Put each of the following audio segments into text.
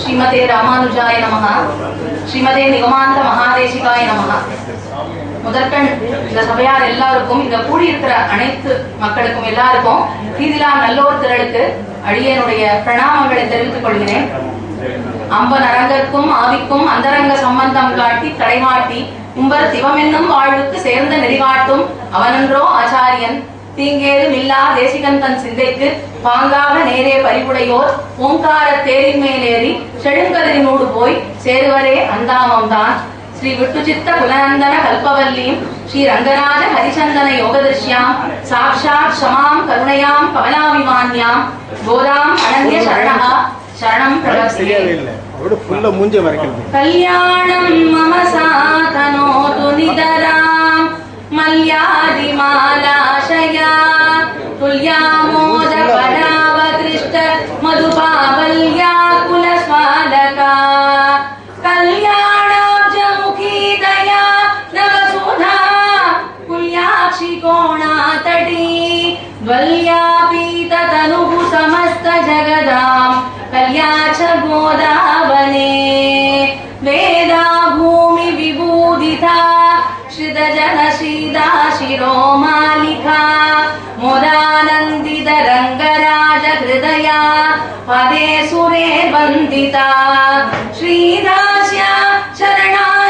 ஸ்ரீமதே ராமானுஜாய நமக ஸ்ரீமதே நிகமாந்த மகாதேசிகாய நமக முதற்கண் இந்த சபையார் எல்லாருக்கும் இங்க கூடியிருக்கிற அனைத்து மக்களுக்கும் எல்லாருக்கும் தீதிலா நல்லோர் திரளுக்கு அடியனுடைய பிரணாமங்களை தெரிவித்துக் கொள்கிறேன். அம்பன் அரங்கற்கும் ஆவிக்கும் அந்தரங்க சம்பந்தம் காட்டி தடைமாட்டி உம்பர் சிவமென்னும் வாழ்வுக்கு சேர்ந்த நெறிகாட்டும் அவனன்றோ ஆச்சாரியன். தீங்கேதும் இல்லா தேசிகன் தன் சிந்தைக்கு பாங்காக நேரே பறிவுடையோர் ஓங்கார தேரின் மேலேறி செழுங்கதிரினூடு போய் சேருவரே அந்தாமம் தான் ஸ்ரீ விட்டுச்சித்த குலநந்தன கல்பவல்லீம் ஸ்ரீ ரங்கராஜ ஹரிச்சந்தன யோகதிருஷ்யாம் சாக்ஷாத் ஷமாம் கருணையாம் கமலாபிமான்யாம். கோதாம் அனந்திய சரணா சரணம் பிரபஸ்தே சரியாவே இல்லை அவரோட ஃபுல்லா मल्यादिमालाशया तुल्यामोदपरावकृष्ट मधुपावल्या मधुपा कल्याणाब्जमुखीतया नवसुधा कुल्याक्षि कोणातटी वल्या समस्त जगदाम् कल्या च मोदा वेदा भूमि विबोधिता जन शिरोमालिका मालिका मुदानन्दित रङ्गराजहृदया पदे सुरे वन्दिता। श्रीदास्या शरणा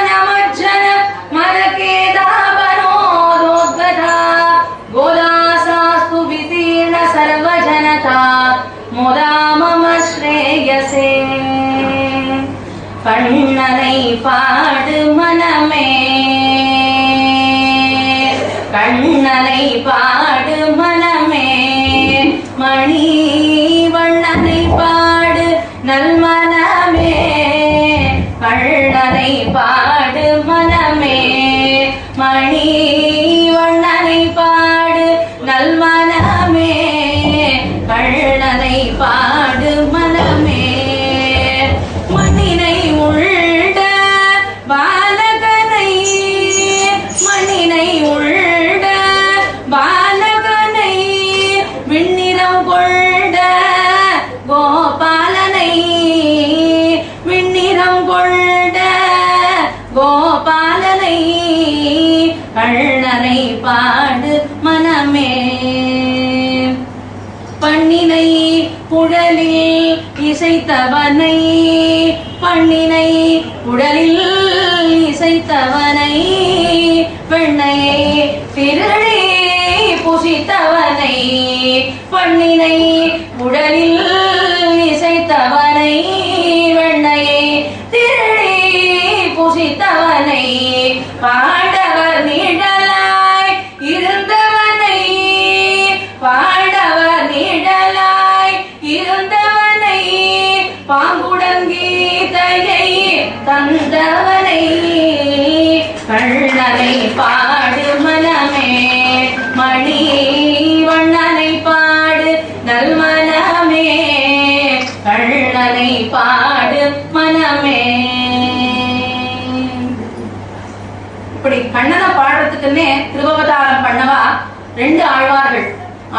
கண்ணனை பாடு மனமே மணி வண்ணனை பாடு நல்மனமே கண்ணனை பாடு மனமே மணி வண்ணனை பாடு நல்மனமே கண்ணனை பாடு மனமே. பண்ணினை புழலில் இசைத்தவனை. பண்ணினை புழலில் இசைத்தவனை. பெண்ணையை திருளி புசித்தவனை. பண்ணினை புழலில் கண்ணனை பாடு மனமே. மணி வண்ணனை பாடு நல்மனமே கண்ணனை பாடு மனமே. இப்படி கண்ணனை பாடுறதுக்குன்னே திருவவதாரம் பண்ணவா? ரெண்டு ஆழ்வார்கள்.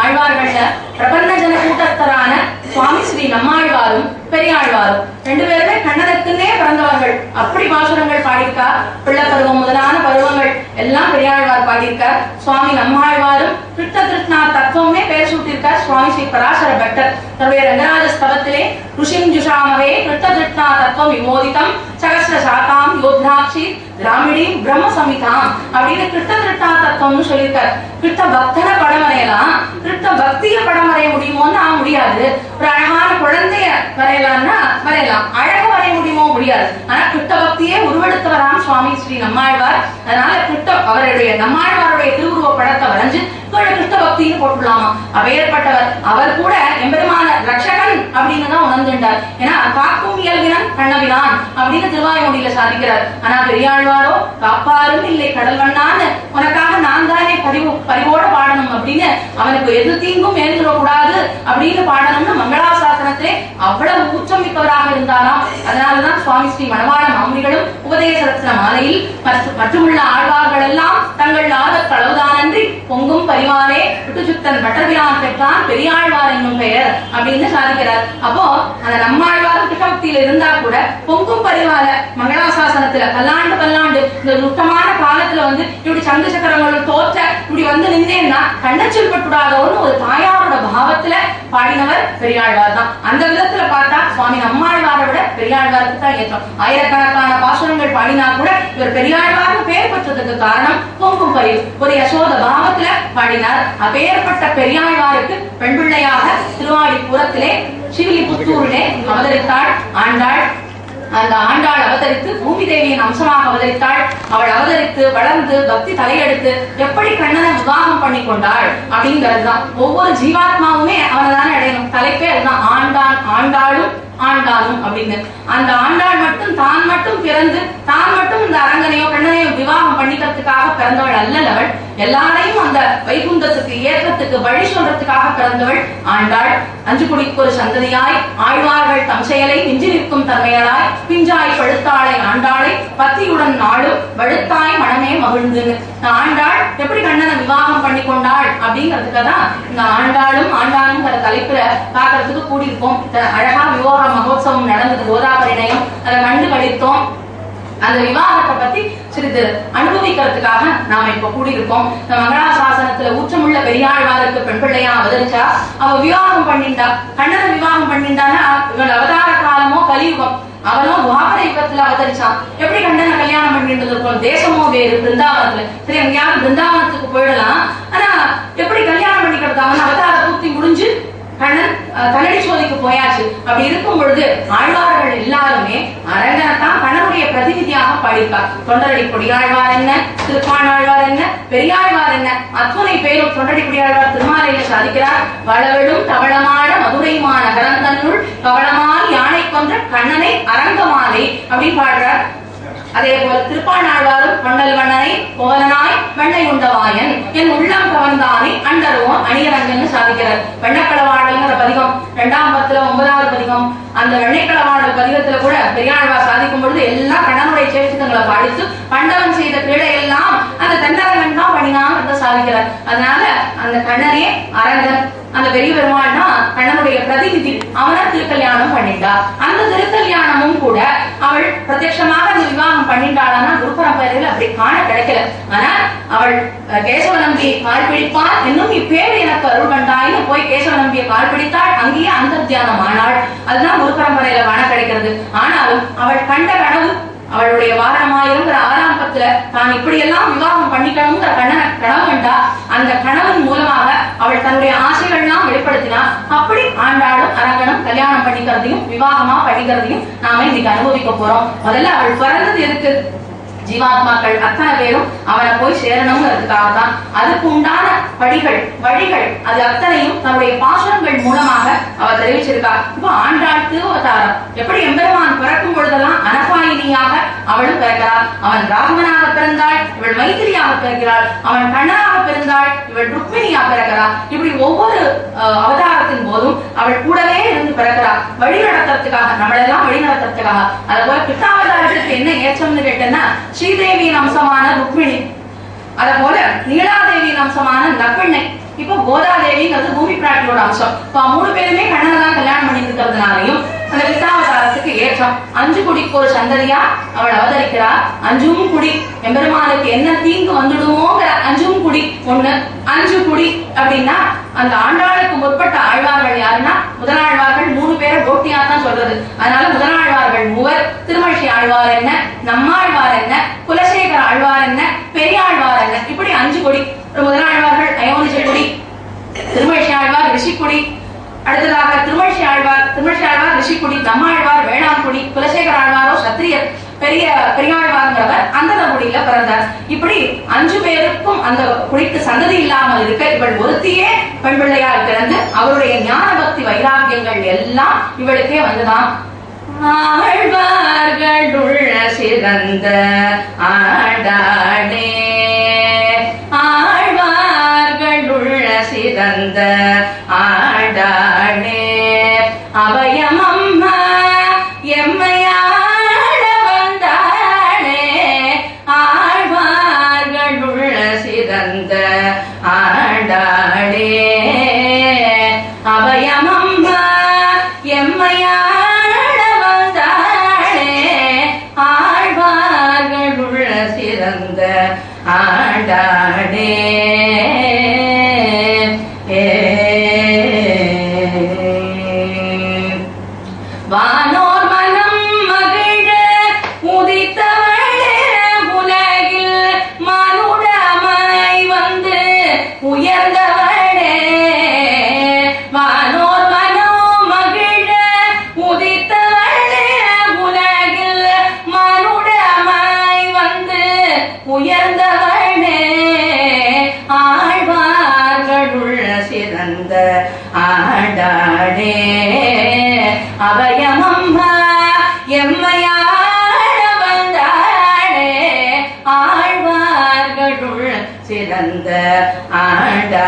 ஆழ்வார்கள்ல பிரபந்த ஜன கூட்டத்தரான சுவாமி ஸ்ரீ நம்மாழ்வாரும் பெரியாழ்வாரும். ரெண்டு பேருமே கண்ணனுக்குன்னே பிறந்தவர்கள். அப்படி பாசுரங்கள் பாடியிருக்கா பிள்ளை பருவம் முதலான பருவங்கள் எல்லாம் பெரியாழ்வார் பாடியிருக்கார். சுவாமி நம்மாழ்வாரும் கிருஷ்ண கிருஷ்ணா தத்துவமே பெயர் சூட்டியிருக்கார் சுவாமி ஸ்ரீ பராசர பட்டர். தன்னுடைய ரங்கராஜ ஸ்தவத்திலே ருஷிம் ஜுஷாமவே கிருஷ்ண கிருஷ்ணா தத்துவம் விமோதிதம் சகசிர சாத்தாம் யோத்ராட்சி திராமிடி பிரம்ம சமிதாம் அப்படின்னு கிருத்த திருட்டா தத்துவம்னு சொல்லியிருக்காரு. கிருத்த பக்தனை படம் வரையலாம் கிருத்த பக்திய படம் வரைய முடியுமோன்னா முடியாது. ஒரு அழகான குழந்தைய வரையலாம்னா வரையலாம். அழக வரைய முடியுமோ முடியாது. ஆனா கிருத்த பக்தியே உருவெடுத்தவராம் சுவாமி ஸ்ரீ நம்மாழ்வார். அதனால கிருத்த அவருடைய நம்மாழ்வாருடைய திருவுருவ படத்தை வரைஞ்சு இவருடைய கிருஷ்ண பக்தின்னு போட்டுலாமா அவையற்பட்டவர் அவர் கூட எம்பெருமான ரட்சகன் அப்படின்னு தான் உணர்ந்துட்டார் ஏன்னா காக்கும் இயல்பினன் கண்ணவினான் அப்படின்னு திருவாயுமொழியில சாதிக்கிறார். ஆனா பெரியாழ்வாரோ காப்பாரும் இல்லை கடல் வண்ணான்னு. உனக்காக நான் தானே பரிவு பரிவோட பாடணும் அப்படின்னு அவனுக்கு எது தீங்கும் ஏந்துடக்கூடாது அப்படின்னு பாடணும்னு மங்களாசாசனத்திலே அவ்வளவு ஊச்சம் மிக்கவராக இருந்தாராம். அதனாலதான் சுவாமி ஸ்ரீ மணவாள மாமுனிகளும் உபதேச சரத்ன மாலையில் மற்றுமுள்ள ஆழ்வார்கள் எல்லாம் தங்கள் ஆத களவுதானன்றி பொங்கும் பரிவாரே விட்டுச்சுத்தன் பட்டபிரான் பெற்றான் பெரியாழ்வார் என்னும் பெயர் அப்படின்னு சாதிக்கிறார். அப்போ அந்த நம்மாழ்வார் கிட்ட இருந்தா கூட பொங்கும் பரிவால மங்களாசாசனத்துல பல்லாண்டு பல்லாண்டு இந்த நுட்டமான காலத்துல வந்து இப்படி சங்கு சக்கரங்கள் தோற்ற இப்படி வந்து நின்றேன்னா கண்ணச்சல் பட்டுடாதவர்னு ஒரு தாயாரோட பாவத்துல பாடினவர் பெரியாழ்வார் தான். அந்த விதத்துல பார்த்தா சுவாமி நம்மாழ்வாரை விட பெரியாழ்வாருக்கு தான் ஏற்றம். ஆயிரக்கணக்கான பாசுரங்கள் பாடினா கூட இவர் பெரியாழ்வாக பெயர் பெற்றதுக்கு காரணம் பொங்கும் பரிவு ஒரு யசோத பாவத்துல பாடினார். அப்பேற்பட்ட பெரியாழ்வாருக்கு பெண் பிள்ளையாக திருவாடிபுரத்திலே சிவிலிபுத்தூரிலே அவதரித்தாள். ஆண்டாள் அந்த ஆண்டாள் அவதரித்து பூமி தேவியின் அம்சமாக அவதரித்தாள். அவள் அவதரித்து வளர்ந்து பக்தி தலையெடுத்து எப்படி கண்ணனை விவாகம் பண்ணி கொண்டாள் அப்படிங்கிறது தான் ஒவ்வொரு ஜீவாத்மாவுமே அவனை தானே அடையணும். தலைப்பே அதுதான். ஆண்டான் ஆண்டாளும் ஆண்டானும் அப்படின்னு. அந்த ஆண்டாள் மட்டும் தான் மட்டும் பிறந்து தான் மட்டும் இந்த அரங்கனையோ கண்ணனையோ விவாகம் பண்ணிக்கிறதுக்காக பிறந்தவள் அல்லல் அவள் எல்லாரையும் அந்த வைகுந்தத்துக்கு ஏற்றத்துக்கு வழி சொல்றதுக்காக பிறந்தவள் ஆண்டாள். அஞ்சு குடிக்கு ஒரு சந்ததியாய் ஆழ்வார்கள் தம் செயலை மிஞ்சி நிற்கும் தன்மையலாய் பிஞ்சாய் பழுத்தாளை ஆண்டாளை பத்தியுடன் நாளும் வழுத்தாய் மனமே மகிழ்ந்துன்னு ஆண்டாள் எப்படி கண்ணனை விவாகம் பண்ணி கொண்டாள் அப்படிங்கிறதுக்கு தான் இந்த ஆண்டாளும் ஆண்டாளுங்கிற தலைப்புல பாக்குறதுக்கு கூடியிருக்கோம். அழகா விவாக மகோத்சவம் நடந்தது கோதாபரிணையம் அதை கண்டு கழித்தோம். அந்த விவாகத்தை பத்தி சிறிது அனுபவிக்கிறதுக்காக நாம இப்ப கூடியிருக்கோம். இந்த மங்களாசாசனத்துல ஊற்றமுள்ள பெரியாழ்வாருக்கு பெண் பிள்ளையா அவதரிச்சா அவ விவாகம் பண்ணிண்டா. கண்ணனை விவாகம் பண்ணிண்டான்னா இவன் அவதார காலமோ கலியுகம். அவனும் துவாபர யுகத்துல அவதரிச்சான் எப்படி கண்ணனை கல்யாணம் பண்ணிட்டு இருக்கும்? தேசமோ வேறு பிருந்தாவனத்துல. சரி எங்கேயாவது பிருந்தாவனத்துக்கு போயிடலாம். ஆனா எப்படி கல்யாணம் பண்ணிக்கிறது அவன் அவதார பூர்த்தி முடிஞ்சு கண்ணன் கண்ணடி சோதிக்கு போயாச்சு. அப்படி இருக்கும் பொழுது ஆழ்வார்கள் எல்லாருமே அரங்கனைத்தான் கண்ணனுடைய பிரதிநிதியாக பாடியிருக்கார் தொண்டரடி கொடியாழ்வார் என்ன? திருப்பாணாழ்வார் என்ன? பெரியாழ்வார் என்ன? அத்துணை பேரும் தொண்டரடி கொடியாழ்வார் திருமாலையில சாதிக்கிறார். வளவெடும் தவளமான மதுரை மாநகரம் தன்னுள் பவளமால் யானை கொன்ற கண்ணனை அரங்கமாலை அப்படின்னு பாடுறார். அதே போல திருப்பாணாழ்வாரும் கொண்டல் வண்ணனை கோவலனாய் உண்டவாயன் என் உள்ளம் கவர்ந்தானே அண்டருவோம் அணியரங்கன்னு சாதிக்கிறார். வெண்ணக்களவாடல்ங்கிற பதிகம் இரண்டாம் பத்துல ஒன்பதாவது பதிகம். அந்த வெண்ணைக்களவாடல் பதிகத்துல கூட பெரியாழ்வா சாதிக்கும் பொழுது எல்லாம் கடனுடைய சேஷிதங்களை பாடித்து பண்டவன் செய்த கீழே எல்லாம் அந்த தென்னரங்கன் தான் பண்ணினான் சாதிக்கிறார். அதனால அந்த கண்ணனே அரங்கன் அந்த பெரிய பெருமாள்னா கண்ணனுடைய பிரதிநிதி. அவனை திருக்கல்யாணம் பண்ணிட்டா. அந்த திருக்கல்யாணமும் கூட அவள் பிரத்யட்சமாக அந்த விவாகம் பண்ணிட்டாளான்னா குரு பரம்பரையில் அப்படி காண கிடைக்கல. ஆனா அவள் கேசவ நம்பியை கால் பிடிப்பாள் இன்னும் இப்பேறு எனக்கு அருள் கண்டாயின்னு போய் கேசவ நம்பியை கால் பிடித்தாள். அங்கேயே தியானம் ஆனாள் அதுதான் குரு பரம்பரையில காண கிடைக்கிறது. ஆனாலும் அவள் கண்ட கனவு அவளுடைய வாரணமாயிருங்கிற ஆறாம் பத்துல தான் இப்படியெல்லாம் விவாகம் பண்ணிக்கணுங்கிற கணவன் கனவு கண்டா அந்த கணவன் மூலமாக அவள் தன்னுடைய ஆசைகள்லாம் வெளிப்படுத்தினா அப்படி ஆண்டாளும் அரங்கனும் கல்யாணம் பண்ணிக்கிறதையும் விவாகமா பண்ணிக்கிறதையும் நாம இன்னைக்கு அனுபவிக்க போறோம். முதல்ல அவள் பிறந்தது எதுக்கு? ஜீவாத்மாக்கள் அத்தனை பேரும் அவனை போய் சேரணுங்கிறதுக்காக தான் அதுக்கு உண்டான படிகள் வழிகள் அது அத்தனையும் தன்னுடைய பாசனங்கள் மூலமாக அவ தெரிவிச்சிருக்கா இப்போ ஆண்டாள் திருவதாரம். எப்படி எம்பெருமான் பிறக்கும் பொழுதெல்லாம் அனபாயினியாக அவளும் பிறக்கிறாள். அவன் ராமனாக பிறந்தாள் இவள் மைத்திரியாக பிறக்கிறாள். அவன் கண்ணனாக பிறந்தாள் இவள் ருக்மிணியாக பிறக்கிறாள். இப்படி ஒவ்வொரு அஹ், அவதாரத்தின் போதும் அவள் கூடவே இருந்து பிறக்கிறாள். வழி நடத்துறதுக்காக நம்மளெல்லாம் வழி நடத்துறதுக்காக. அது போல பித்தாவதாரத்துக்கு என்ன ஏற்றம்னு கேட்டேன்னா ஸ்ரீதேவியின் அம்சமான ருக்மிணி. அத போல நீலாதேவியின் அம்சமான நப்பிண்ணை இப்போ கோதாதேவிங்கிறது பூமி பிராட்டியோட அம்சம். இப்போ மூணு பேருமே கண்ணனை தான் கல்யாணம் பண்ணி இருக்கிறதுனாலையும் அந்த கிருஷ்ணாவதாரத்துக்கு ஏற்றம். அஞ்சு குடிக்கு ஒரு சந்ததியா? அவள் அவதரிக்கிறார் அஞ்சும் குடி. எம்பெருமானுக்கு என்ன தீங்கு வந்துடுமோங்கிற அஞ்சும் குடி. ஒண்ணு அஞ்சு குடி அப்படின்னா அந்த ஆண்டாளுக்கு முற்பட்ட ஆழ்வார்கள் யாருன்னா முதலாழ்வார்கள் மூணு பேரை போட்டியா தான் சொல்றது. அதனால முதலாழ்வார்கள் மூவர் திருமழிசை ஆழ்வார் என்ன நம்மாழ்வார் என்ன குலசேகர ஆழ்வார் என்ன பெரியாழ்வார் என்ன. இப்படி அஞ்சு கொடி. முதலாழ்வார்கள் அயோனிஜ கொடி. திருமழிசை ஆழ்வார் ரிஷிக்குடி. அடுத்ததாக திருமழிசை ஆழ்வார் திருமழிசை ஆழ்வார் ரிஷிக்குடி நம்மாழ்வார் வேளாண்குடி குலசேகர ஆழ்வாரோ சத்திரியர் பெரிய பெரியாழ்வார்ங்கிறவர் அந்த குடியில பிறந்தார். இப்படி அஞ்சு பேருக்கும் அந்த குடிக்கு சந்ததி இல்லாமல் இருக்க இவள் ஒருத்தியே பெண் பிள்ளையால் பிறந்து அவருடைய ஞான பக்தி வைராக்கியங்கள் எல்லாம் இவளுக்கே வந்துதான். ஆழ்வார்களுள்ள சிறந்த ஆடாடே ஆழ்வார்களுள்ள சிறந்த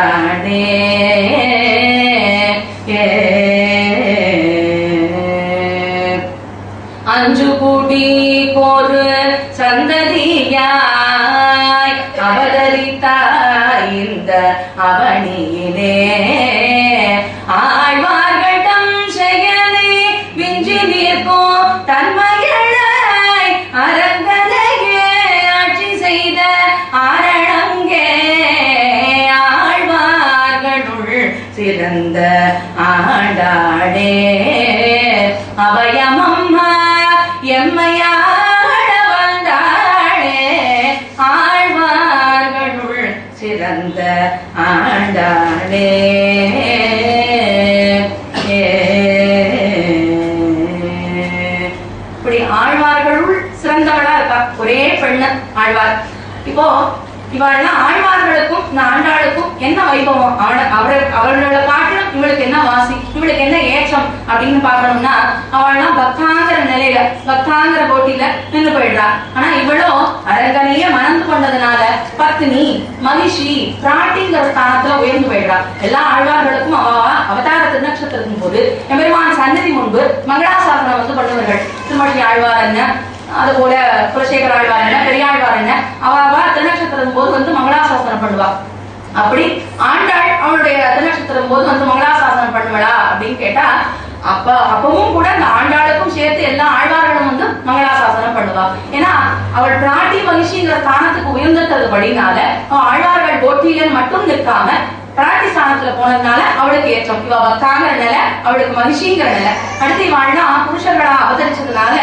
ஆடாடே அஞ்சு கூட்டி போது சந்ததியாய் அவதரித்தாய் இந்த அவனியிலே ஆழ்வார் இப்போ இவள்லாம் ஆழ்வார்களுக்கும் இந்த ஆண்டாளுக்கும் என்ன வைபவம்? அவன அவர் அவர்களோட காட்டிலும் இவளுக்கு என்ன வாசி இவளுக்கு என்ன ஏற்றம் அப்படின்னு பாக்கணும்னா அவள்னா பக்தாங்கிற நிலையில பக்தாங்கிற போட்டியில நின்று போயிடுறா. ஆனா இவளோ அரங்கனையே மணந்து கொண்டதுனால பத்னி மகிஷி பிராட்டிங்கிற ஸ்தானத்துல உயர்ந்து போயிடுறா. எல்லா ஆழ்வார்களுக்கும் அவ அவதார திருநட்சத்திரத்தின் போது எம்பெருமான் சன்னதி முன்பு மங்களாசாசனம் வந்து பண்ணுவார்கள் திருமணி ஆழ்வார் என்ன அதுபோல குலசேகர ஆழ்வார் என்ன பெரியாழ்வார் என்ன அவ அவ திருநட்சத்திரம் போது வந்து மங்களாசாசனம் பண்ணுவா. அப்படி ஆண்டாள் அவளுடைய திருநட்சத்திரம் போது வந்து மங்களாசாசனம் பண்ணுவளா அப்படின்னு கேட்டா அப்ப அப்பவும் கூட அந்த ஆண்டாளுக்கும் சேர்த்து எல்லா ஆழ்வார்களும் வந்து மங்களாசாசனம் பண்ணுவா. ஏன்னா அவள் பிராட்டி மகிழ்ச்சிங்கிற ஸ்தானத்துக்கு உயர்ந்தது படினால ஆழ்வார்கள் போட்டியில மட்டும் நிற்காம பிராட்டி ஸ்தானத்துல போனதுனால அவளுக்கு ஏற்றம். இவ பக்தாங்கிற நிலை அவளுக்கு மகிழ்ச்சிங்கிற நிலை. அடுத்து இவாள்னா புருஷர்களா அவதரிச்சதுனால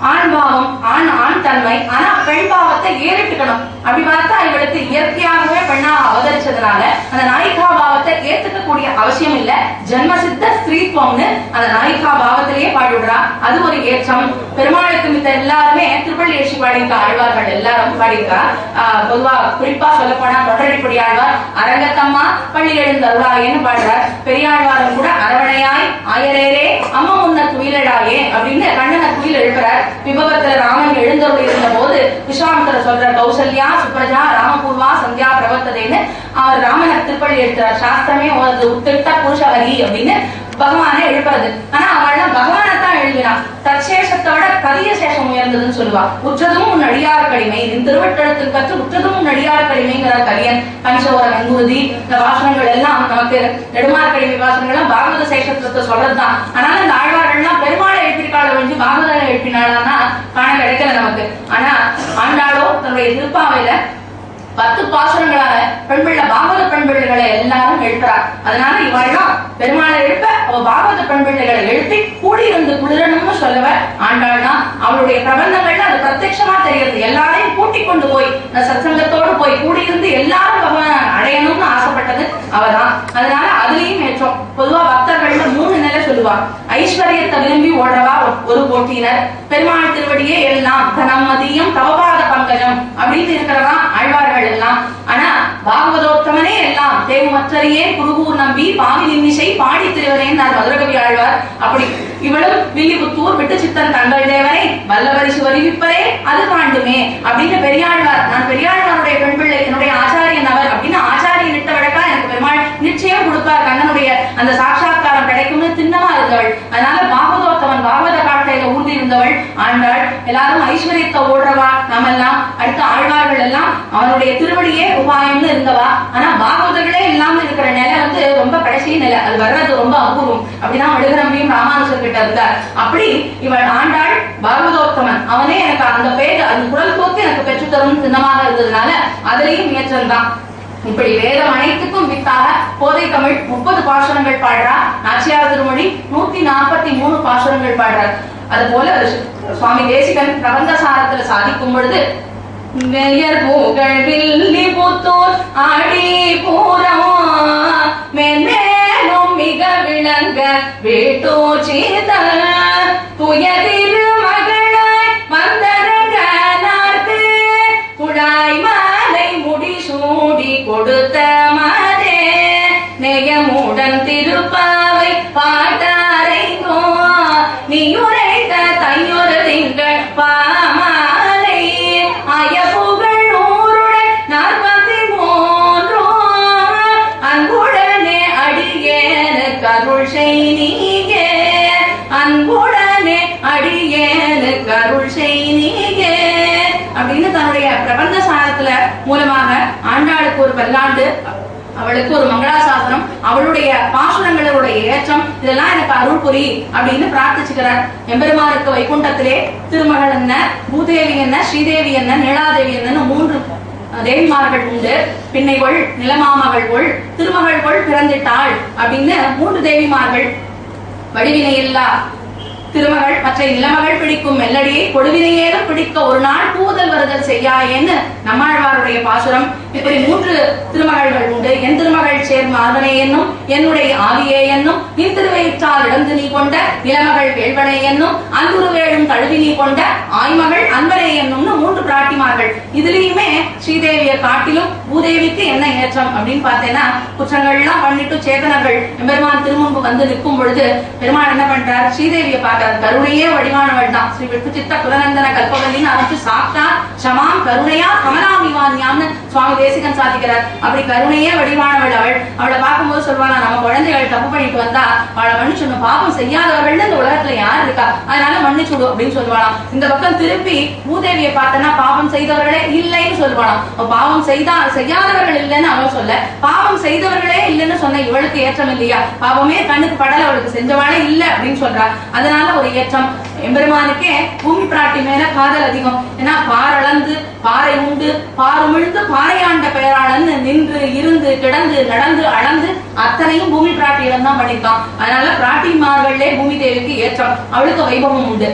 ஆண் பாவம் ஆண் ஆண் தன்மை ஆனா பெண் பாவத்தை ஏறிட்டுக்கணும். அப்படி பார்த்தா இவளுக்கு இயற்கையாகவே பெண்ணா அவதரிச்சதுனால அந்த நாயிகா பாவத்தை ஏத்துக்கக்கூடிய அவசியம் இல்ல. ஜென்மசித்த ஸ்திரீத்துவம்னு அந்த நாயிகா பாவத்திலேயே பாடிவிடுறா. அது ஒரு ஏற்றம். பெருமாளுக்கு மித்த எல்லாருமே திருப்பள்ளி ஏசி பாடியிருக்கா ஆழ்வார்கள் எல்லாரும் பாடியிருக்கா. ஆஹ் பொதுவா குறிப்பா சொல்ல போனா தொடரடிப்படி ஆழ்வார் அரங்கத்தம்மா பள்ளி எழுந்தருளாயேன்னு பாடுறார். பெரியாழ்வாரும் கூட அரவணையாய் ஆயரேரே அம்மா முன்ன துயிலடாயே அப்படின்னு கண்ணனை துயில் எழுப்புறார். விபவத்துல ராமன் எழுந்தருள் இருந்த போது விஸ்வாமித்திர சொல்ற கௌசல்யா சுப்ரஜா ராமபூர்வா சந்தியா பிரவர்த்ததேன்னு அவர் ராமனை திருப்பள்ளி எடுத்த சாஸ்திரமே உனது உத்திட்ட புருஷவரி அப்படின்னு பகவானை எழுப்பாது ஆனா அவள்லாம் பகவானை தான் எழுதினா தற்சேஷத்தோட கரிய சேஷம் உயர்ந்ததுன்னு சொல்லுவா. உற்றதும் உன் அடியார் கடிமை. இந்த திருவட்டத்தில் கற்று உற்றதும் உன் அடியார் கடிமைங்கிறார் கரியன் பஞ்சோர வெங்குருதி இந்த வாசனங்கள் எல்லாம் நமக்கு நெடுமார் கடிமை வாசனங்கள் எல்லாம் பாகவத சேஷத்துவத்தை சொல்றதுதான். ஆனால இந்த ஆழ்வார்கள்லாம் பெருமாளை எழுப்பியிருக்காள வந்து பாகவத எழுப்பினாளான்னா காண கிடைக்கல நமக்கு. ஆனா ஆண்டாளோ தன்னுடைய திருப்பாவையில பத்து பாசுரங்களால பெண் பிள்ளை பாகவத பெண் பிள்ளைகளை எல்லாரும் எழுப்புறார். அதனால இவள்லாம் பெருமாளை எழுப்ப அவ பாகவத பெண் பிள்ளைகளை எழுப்பி கூடியிருந்து குளிரணும்னு சொல்லவ. ஆண்டாள்னா அவளுடைய பிரபந்தங்கள்ல அது பிரத்யட்சமா தெரியுது. எல்லாரையும் கூட்டிக் கொண்டு போய் இந்த சத்சங்கத்தோடு போய் கூடியிருந்து எல்லாரும் அடையணும்னு ஆசைப்பட்டது அவதான். அதனால அதுலயும் ஏற்றம். பொதுவா பக்தர்கள்ல மூணு நிலை சொல்லுவா ஐஸ்வர்யத்தை விரும்பி ஓடுறவா ஒரு- போட்டியினர். பெருமாள் திருவடியே எல்லாம் தனம் மதியம் தவபாத பங்கஜம் அப்படின்னு இருக்கிறதா ஆழ்வார்கள் எல்லாம். ஆனா பாகவதோத்தமனே எல்லாம் தேவமற்றரையே குருகூர் நம்பி பாவி நிமிஷை பாடி திருவரேன் மதுரகவி ஆழ்வார். அப்படி இவளும் வில்லிபுத்தூர் விட்டு சித்தன் தங்கள் தேவரை வல்லவரிசு வருவிப்பரே அது காண்டுமே அப்படின்னு பெரியாழ்வார். நான் பெரியாழ்வாருடைய பெண் பிள்ளை என்னுடைய ஆச்சாரியன் அவர் அப்படின்னு ஆச்சாரியன் இட்ட வழக்கா எனக்கு பெருமாள் நிச்சயம் கொடுப்பார். கண்ணனுடைய அந்த சாட்சாத்காரம் கிடைக்கும்னு திண்ணமா இருந்தவள். அதனால பாகவதோத்தவன் பாகவத காட்டையில ஊர்ந்து இருந்தவள் ஆண்டாள் எல்லாரும் ஐஸ்வர்யத்தை ஓடுறவா? நாமெல்லாம் அடுத்த ஆழ்வார்கள் எல்லாம் அவனுடைய திருவடியே உபாயம்னு இருந்தவா? ஆனா பாகவதர்களே இல்லாம இருக்கிற நிலை வந்து ரொம்ப கடைசி நிலை. அது வர்றது ரொம்ப அபூர்வம். அப்படிதான் வடுகரம்பியும் ராமானுஜர் கிட்ட இருந்தார். அப்படி இவள் ஆண்டாள் பாகவதோத்தமன் அவனே எனக்கு அந்த பேர் அந்த குரல் போக்கு எனக்கு பெற்றுத்தரும் சின்னமாக இருந்ததுனால அதுலயும் முயற்சம் தான். இப்படி வேதம் அனைத்துக்கும் வித்தாக. போதை தமிழ் முப்பது பாசுரங்கள் பாடுறா. நாச்சியார் திருமொழி நூத்தி நாற்பத்தி மூணு பாசுரங்கள் பாடுறார். அது போல சுவாமி தேசிகன் பிரபந்த சாரத்துல சாதிக்கும் பொழுது வெயர் புகழ் வில்லி புத்தூர் ஆடி பூரம் மென்மேலும் மிக விளங்க வேட்டோ துய துயரில் கொடுத்த மாதே நெயமுடன் திருப்பாவை பாட்டாரைங்கோ நீ உரைத்த தையொரு திங்கள் பாமாலை அய புகழ் நூறுடன் நாற்பத்தி மூன்றோ அன்புடனே அடியேனு கருள் செய் நீங்கே அன்புடனே அடியேனு கருள் செய் நீங்கே அப்படின்னு தன்னுடைய பிரபந்த சாரத்துல மூலமா பல்லாண்டு அவளுக்கு ஒரு மங்களாசாசனம் அவளுடைய பாசுரங்களுடைய ஏற்றம் இதெல்லாம் எனக்கு அருள் புரி அப்படின்னு பிரார்த்திச்சுக்கிறார். எம்பெருமானுக்கு வைகுண்டத்திலே திருமகள் என்ன பூதேவி என்ன ஸ்ரீதேவி என்ன நீலாதேவி என்னன்னு மூன்று தேவிமார்கள் உண்டு. பின்னைகள் நிலமாமகள்கள் திருமகள்கள் பிறந்திட்டாள் அப்படின்னு மூன்று தேவிமார்கள். வடிவினை இல்லா திருமகள் மற்ற நிலமகள் பிடிக்கும் மெல்லடியை கொடுவினையேறும் பிடிக்க ஒரு நாள் பூதல் செய்யாயேன்னு நம்மாழ்வாருடைய பாசுரம். இப்படி மூன்று திருமகள்கள் உண்டு. என் திருமகள் சேர் மாதனை என்னும் என்னுடைய ஆவியே என்னும் நின் திருவயிற்றால் இழந்து நீ கொண்ட இளமகள் வேள்வனை என்னும் அன்புரு வேளும் தழுவி நீ கொண்ட ஆய்மகள் அன்பரே என்னும்னு மூன்று பிராட்டிமார்கள். இதுலயுமே ஸ்ரீதேவியை காட்டிலும் பூதேவிக்கு என்ன ஏற்றம் அப்படின்னு பார்த்தேன்னா குற்றங்கள்லாம் பண்ணிட்டு சேதனர்கள் பெருமான் திருமுன்பு வந்து நிற்கும் பொழுது பெருமான் என்ன பண்றார்? ஸ்ரீதேவியை பார்க்கிறார். கருணையே வடிவானவள் தான் ஸ்ரீ விட்டு சித்த குலநந்தன கல்பவல்லின்னு ஆரம்பிச்சு சாப்பிட்டா ஷமாம் கருணையா கமலாமிவான்யாம்னு சுவாமி தேசிகன் சாதிக்கிறார். அப்படி கருணையே வடிவானவள் அவள். அவளை பார்க்கும்போது சொல்வாளா நம்ம குழந்தைகள் தப்பு பண்ணிட்டு வந்தா அவளை மன்னிச்சுடணும். பாவம் செய்யாதவர்கள் இந்த உலகத்துல யார் இருக்கா? அதனால மன்னிச்சுடு அப்படின்னு சொல்லுவாளாம் இந்த பக்கம் திருப்பி பூதேவியை பார்த்தனா பாவம் செய்தவர்களே இல்லைன்னு சொல்லுவாளாம் பாவம் செய்தா செய்யாதவர்கள் இல்லைன்னு அவன் சொல்ல பாவம் செய்தவர்களே இல்லைன்னு சொன்ன இவளுக்கு ஏற்றம் இல்லையா? பாவமே கண்ணுக்கு படல அவளுக்கு செஞ்சவாளே இல்லை அப்படின்னு சொல்றா. அதனால ஒரு ஏற்றம். எம்பெருமானுக்கே பூமி பிராட்டி மேல காதல் அதிகம். ஏன்னா பாரளந்து பாறை உண்டு பாருமிழ்ந்து பாறையாண்ட பெயராளன்னு நின்று இருந்து கிடந்து நடந்து அளந்து அத்தனையும் பூமி பிராட்டியிடம் தான் பண்ணிருக்கான் அதனால பிராட்டிமார்களே பூமி தேவிக்கு ஏற்றம். அவளுக்கு வைபவம் உண்டு.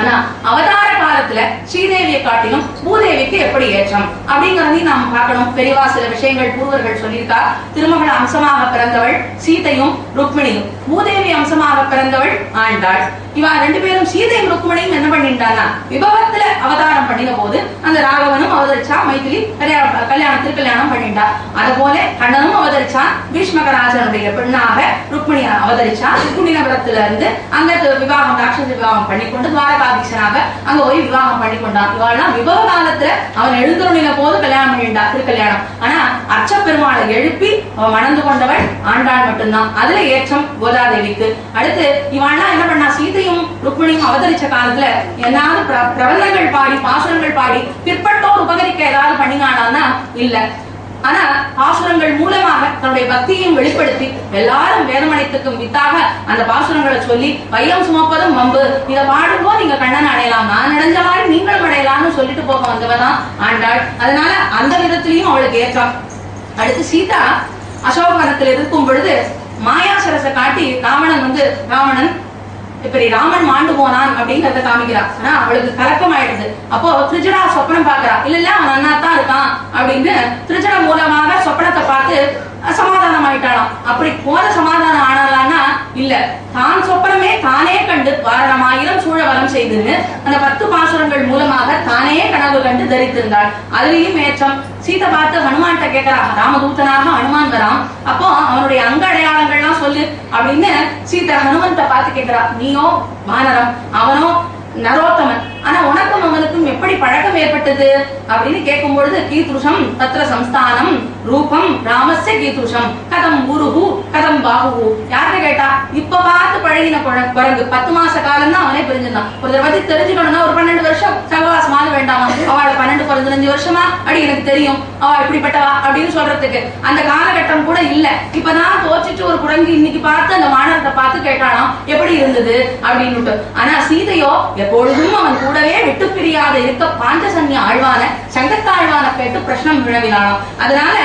ஆனா அவதார காலத்துல ஸ்ரீதேவியை காட்டிலும் பூதேவிக்கு எப்படி ஏற்றம்? அப்படிங்கறதையும் நாம பார்க்கணும். பெரியவா சில விஷயங்கள் பூர்வர்கள் சொல்லியிருக்கா திருமகள் அம்சமாக பிறந்தவள் சீதையும் ருக்மிணியும். பூதேவி அம்சமாக பிறந்தவள் ஆண்டாள். இவா ரெண்டு பேரும் சீதையும் ருக்மிணியும் என்ன பண்ணிட்டானா? விபவத்துல அவதாரம் பண்ணின போது அந்த ராகவனும் அவதரிச்சா மைத்திலி கல்யாணம் கல்யாணம் திருக்கல்யாணம் பண்ணிட்டா. அது போல கண்ணனும் அவதரிச்சான் பீஷ்மகராஜனுடைய பெண்ணாக ருக்மிணி அவதரிச்சா குண்டினபுரத்துல இருந்து அங்க விவாகம் ராட்சச விவாகம் பண்ணிக்கொண்டு துவாரகாதீசனாக அங்க போய் விவாகம் பண்ணிக்கொண்டான். இவாள்லாம் விபவ காலத்துல அவன் எழுந்துருளின போது கல்யாணம் பண்ணிட்டா திருக்கல்யாணம். ஆனா அச்ச பெருமாளை எழுப்பி அவன் மணந்து கொண்டவள் ஆண்டாள் மட்டும்தான். அதுல ஏற்றம் கோதாதேவிக்கு. அடுத்து இவாள்லாம் என்ன பண்ணா சீதையும் ருக்மிணியும் அவதரிச்ச காலத்துல என்னாவது பிரபந்தங்கள் பாடி பாசுரங்கள் பாடி பிற்பட்டோர் உபகரிக்க ஏதாவது பண்ணினானா இல்ல. ஆனா பாசுரங்கள் மூலமாக தன்னுடைய பக்தியையும் வெளிப்படுத்தி எல்லாரும் வேதமனைத்துக்கும் வித்தாக அந்த பாசுரங்களை சொல்லி வையம் சுமப்பதும் வம்பு. இதை பாடும்போது நீங்க கண்ணன் அடையலாம் நான் அடைஞ்ச மாதிரி நீங்களும் அடையலாம்னு சொல்லிட்டு போக வந்தவதான் ஆண்டாள். அதனால அந்த விதத்திலையும் அவளுக்கு ஏற்றம். அடுத்து சீதா அசோகவனத்தில் இருக்கும் பொழுது மாயாசரசை காட்டி ராவணன் வந்து ராவணன் இப்படி ராமன் மாண்டு போனான் அப்படிங்கறத காமிக்கிறா ஆனா அவளுக்கு கலக்கம் ஆயிடுது அப்போ திருஜடா சொப்பனம் பாக்குறா இல்ல இல்ல அவன் அண்ணா தான் இருக்கான் அப்படின்னு திருஜடா மூலமாக சொப்பனத்தை பார்த்து சமாதானம் ஆயிட்டாளாம் அப்படி போல சமாதானம் ஆனாலான்னா இல்ல தான் சொப்பனமே தானே கண்டு வாரணமாயிரம் சூழ வரம் செய்துன்னு அந்த பத்து பாசுரங்கள் மூலமாக தானே கனவு கண்டு தரித்திருந்தாள். அதுலயும் ஏற்றம். சீதை பார்த்து ஹனுமான்கிட்ட கேட்கிறா ராமதூத்தனாக ஹனுமான் வரான். அப்போ அவனுடைய அங்க அடையாளங்கள்லாம் சொல்லு அப்படின்னு சீதை ஹனுமன்ட்ட பார்த்து கேட்கிறா நீயோ வானரம் அவனோ நரோத்தமன். ஆனா உனக்கும் அவனுக்கும் எப்படி பழக்கம் ஏற்பட்டது? அப்படின்னு கேட்கும் பொழுது கீதுஷம் தத்ர சம்ஸ்தானம் ரூபம் ராமஸ்ய கீதுஷம் கதம் குருஹு கதம் பாகுஹு யார்கிட்ட கேட்டா இப்ப பார்த்து பழகின குரங்கு. பத்து மாச காலம் தான் அவனே பிரிஞ்சிருந்தான். ஒருத்தரை பத்தி தெரிஞ்சுக்கணும்னா ஒரு பன்னெண்டு வருஷம். சகவாசமாக வேண்டாமா? அவள் பன்னெண்டு பதினஞ்சு வருஷமா? அப்படி எனக்கு தெரியும். அவ இப்படிப்பட்டவா? அப்படின்னு சொல்றதுக்கு அந்த காலகட்டம் கூட இல்ல. இப்பதான் தோச்சிட்டு ஒரு குரங்கு இன்னைக்கு பார்த்து அந்த மாணவர்கிட்ட பார்த்து கேட்டானா எப்படி இருந்தது? அப்படின்னுட்டு. ஆனா சீதையோ எப்பொழுதும் அவன் கூடவே விட்டு பிரியாத இருக்க பாஞ்சசன்ய ஆழ்வான சங்கத்தாழ்வான கேட்டு பிரச்சனம் விழவினானாம் அதனால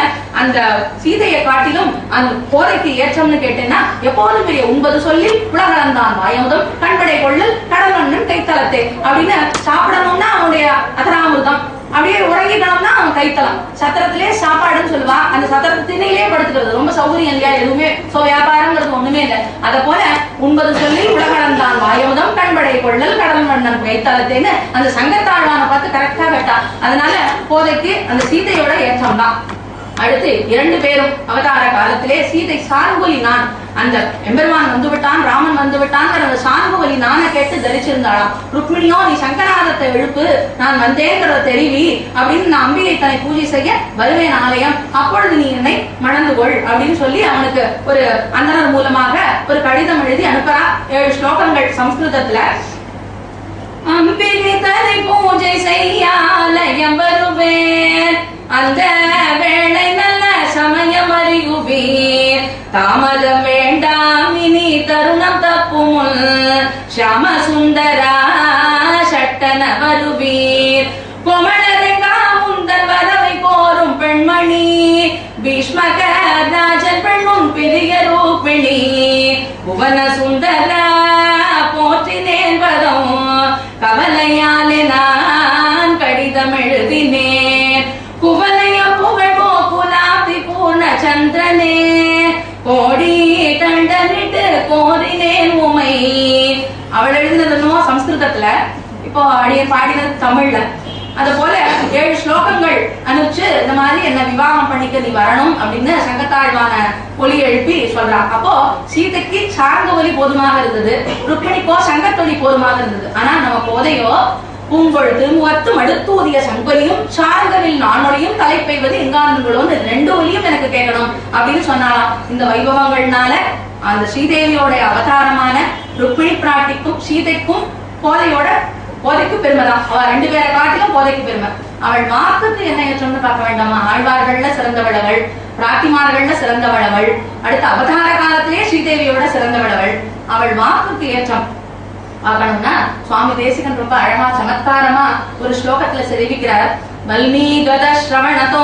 அந்த சீதையை காட்டிலும் அந்த போதைக்கு ஏற்றம்னு கேட்டேன்னா எப்போதும் பெரிய உண்பது சொல்லி புலகலந்தான் வாயமுதம் கண்படை கொள்ளல் கடலொன்னும் கைத்தலத்தே அப்படின்னு சாப்பிடணும்னா அவனுடைய அதராமிர்தம் அப்படியே உறங்கிட்டோம்னா அவன் கைத்தலாம். சத்திரத்திலே சாப்பாடுன்னு சொல்லுவா. அந்த சத்திரத்து திண்ணையிலே படுத்துக்கிறது. ரொம்ப சௌகரியம் இல்லையா? எதுவுமே சோ வியாபாரங்கிறது ஒண்ணுமே இல்லை. அத போல உண்பது சொல்லி உலகளந்தான் வாயமுதம் கண்படை கொள்ளல் கடல் மன்னன் கைத்தலத்தேன்னு அந்த சங்கத்தாழ்வான பார்த்து கரெக்டா கேட்டா. அதனால போதைக்கு அந்த சீதையோட ஏற்றம் தான் அடுத்து இரண்டு பேரும் அவதார காலத்திலே சீதை சார்பொலி நான். அந்த எம்பெருமான் வந்து விட்டான் ராமன் வந்து விட்டான் அந்த சார்பொலி நானை கேட்டு தரிச்சிருந்தாளாம் ருக்மிணியோ நீ சங்கநாதத்தை எழுப்பு நான் வந்தேங்கிறத தெரிவி அப்படின்னு நான் அம்பிகை தன்னை பூஜை செய்ய வருவேன் ஆலயம். அப்பொழுது நீ என்னை மணந்து கொள் அப்படின்னு சொல்லி அவனுக்கு ஒரு அந்தனர் மூலமாக ஒரு கடிதம் எழுதி அனுப்புறா. ஏழு ஸ்லோகங்கள் சம்ஸ்கிருதத்துல. அம்பிகை தலை பூஜை செய்யாலயம் வருவேன். அந்த வேளை நல்ல சமயம் அறியுவீர். தாமதம் வேண்டாம் இனி தருணம் தப்புமுன் ஷாம சுந்தரா சட்டன வருவீர். கோமளரெங்கா முந்தன் வரவை கோரும் பெண்மணி. பீஷ்மக ராஜன் பெண்ணும் பிரிய ரூபிணி. புவன சுந்தர பாடிய பாடினது தமிழ்ல. அது போல ஏழு ஸ்லோகங்கள் அனுப்பிச்சு இந்த மாதிரி என்ன விவாகம் பண்ணிக்க நீ வரணும் அப்படின்னு சங்கத்தாழ்வான ஒலி எழுப்பி சொல்றான் அப்போ சீதைக்கு சார்ந்த ஒலி போதுமாக இருந்தது. ருக்மணிக்கோ சங்கத்தொலி போதுமாக இருந்தது. ஆனா நம்ம போதையோ பூங்கொழுது திருமுகத்து மடுத்தூதிய சங்கொலியும் சார்ந்தவில் நானொலியும் தலைப்பெய்வது எங்கானங்களும் ரெண்டு ஒலியும் எனக்கு கேட்கணும் அப்படின்னு சொன்னாலாம் இந்த வைபவங்கள்னால அந்த ஸ்ரீதேவியோட அவதாரமான ருக்மிணி பிராட்டிக்கும் சீதைக்கும் போதையோட போதைக்கு பெருமைதான் அவ ரெண்டு பேரை காட்டிலும் போதைக்கு பெருமை. அவள் வாக்குக்கு என்ன ஏற்றம்னு பார்க்க வேண்டாமா? ஆழ்வார்கள்ல சிறந்தவளவள் பிராட்டிமார்கள்ல சிறந்தவளவள் அடுத்த அவதார காலத்திலே ஸ்ரீதேவியோட சிறந்தவளவள். அவள் வாக்குக்கு ஏற்றம். பார்க்கணும்னா சுவாமி தேசிகன் ரொம்ப அழகா சமத்காரமா ஒரு ஸ்லோகத்துல தெரிவிக்கிறார் வல்மீகத ஸ்ரவணதோ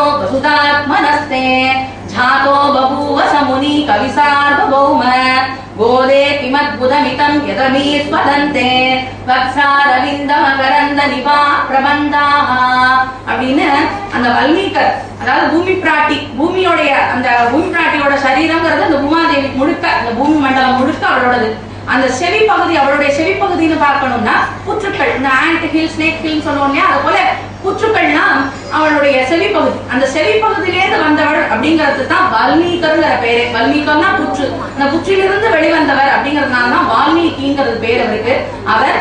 ஜாதோ பபூவ சமுனி கவிசார்வபௌம கோதே கிமத்புதமிதம் யதமீஸ்வதந்தே வக்ஷாரவிந்த மகரந்த நிபா பிரபந்தாக அப்படின்னு அந்த வல்மீகர் அதாவது பூமி பிராட்டி பூமியோடைய அந்த பூமி பிராட்டியோட சரீரம்ங்கிறது அந்த பூமாதேவி முழுக்க அந்த பூமி மண்டலம் முழுக்க அவளோடது. அந்த செவி பகுதி அவளுடைய செவி பகுதின்னு பார்க்கணும்னா புற்றுக்கள் இந்த ஆண்ட் ஹில் ஸ்னேக் ஹில் சொல்லுவோம் இல்லையா? அது போல புற்றுக்கள்னா அவளுடைய செவி பகுதி அந்த செவி பகுதியிலேருந்து வந்தவள் அப்படிங்கிறது தான் வால்மீகருங்கிற பேரு. வால்மீகம்னா புற்று. அந்த புற்றிலிருந்து வெளிவந்தவர் அப்படிங்கிறதுனால தான் வால்மீகிங்கிறது பேர் அவருக்கு. அவர்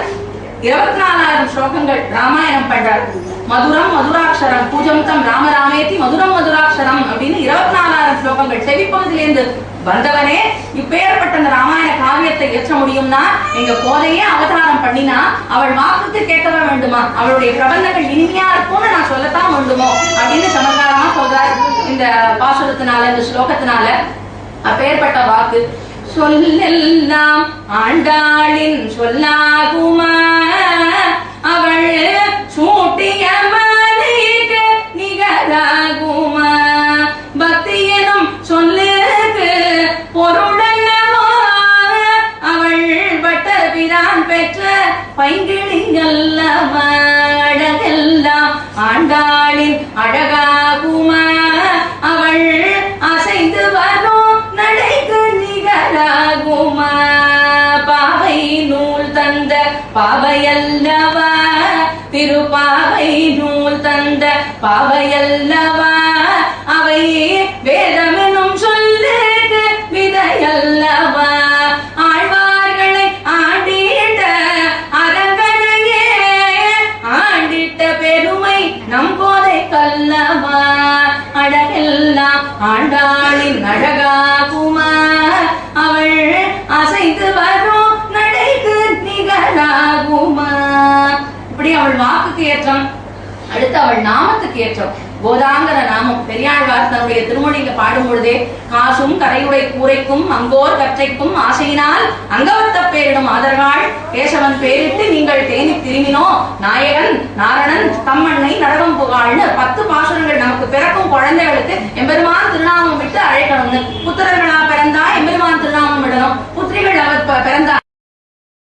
இருபத்தி நாலாயிரம் ஸ்லோகங்கள் ராமாயணம் பண்றார். மதுரம் மதுராட்சரம் பூஜம் தம் ராமராமேதி மதுரம் மதுராட்சரம் அப்படின்னு இருபத்தி நாலாயிரம் ஸ்லோகங்கள். செவிப்பகுதியிலேருந்து வந்தவனே இப்பேற்பட்ட அந்த ராமாயண காவியத்தை ஏற்ற முடியும்னா எங்க போதையே அவதாரம் பண்ணினா அவள் வாக்குக்கு கேட்கவே வேண்டுமா? அவளுடைய பிரபந்தங்கள் இனிமையா இருக்கும்னு நான் சொல்லத்தான் வேண்டுமோ? அப்படின்னு சமகாரமா சொல்றார். இந்த பாசுரத்தினால இந்த ஸ்லோகத்தினால அப்பேற்பட்ட வாக்கு. சொல்லெல்லாம் ஆண்டாளின் சொல்லாகுமா? அவள் சூட்டிய மலைக்கு நிகராகுமா? பக்தி எனும் சொல்லுக்கு பொருளல்லவோ? அவள் பட்ட பிரான் பெற்ற பைங்கிழிங்கல்லவா அழகெல்லாம் ஆண்டாளின் அழகாகுமா? அவள் அசைந்து வரும் நிகராகுமா பாவை நூல் தந்த பாவையல்லவா? திருப்பாவை நூல் தந்த பாவையல்லவா? அவையே வேதமெனும் அவள் நாமத்துக்கு ஏற்றம். போதாங்கர நாமம். பெரியாழ்வார் தன்னுடைய திருமொழியில பாடும் பொழுதே காசும் கரையுடை கூரைக்கும் அங்கோர் கற்றைக்கும் ஆசையினால் அங்கவத்த பேரிடும் ஆதரவாள். கேசவன் பேரிட்டு நீங்கள் தேனி திரும்பினோ நாயகன் நாரணன் தம்மண்ணை நடனம் புகாள்னு பத்து பாசுரங்கள் நமக்கு பிறக்கும் குழந்தைகளுக்கு எம்பெருமான் திருநாமம் விட்டு அழைக்கணும்னு. புத்திரர்களா பிறந்தா எம்பெருமான் திருநாமம் விடணும். புத்திரிகள் அவர் பிறந்தா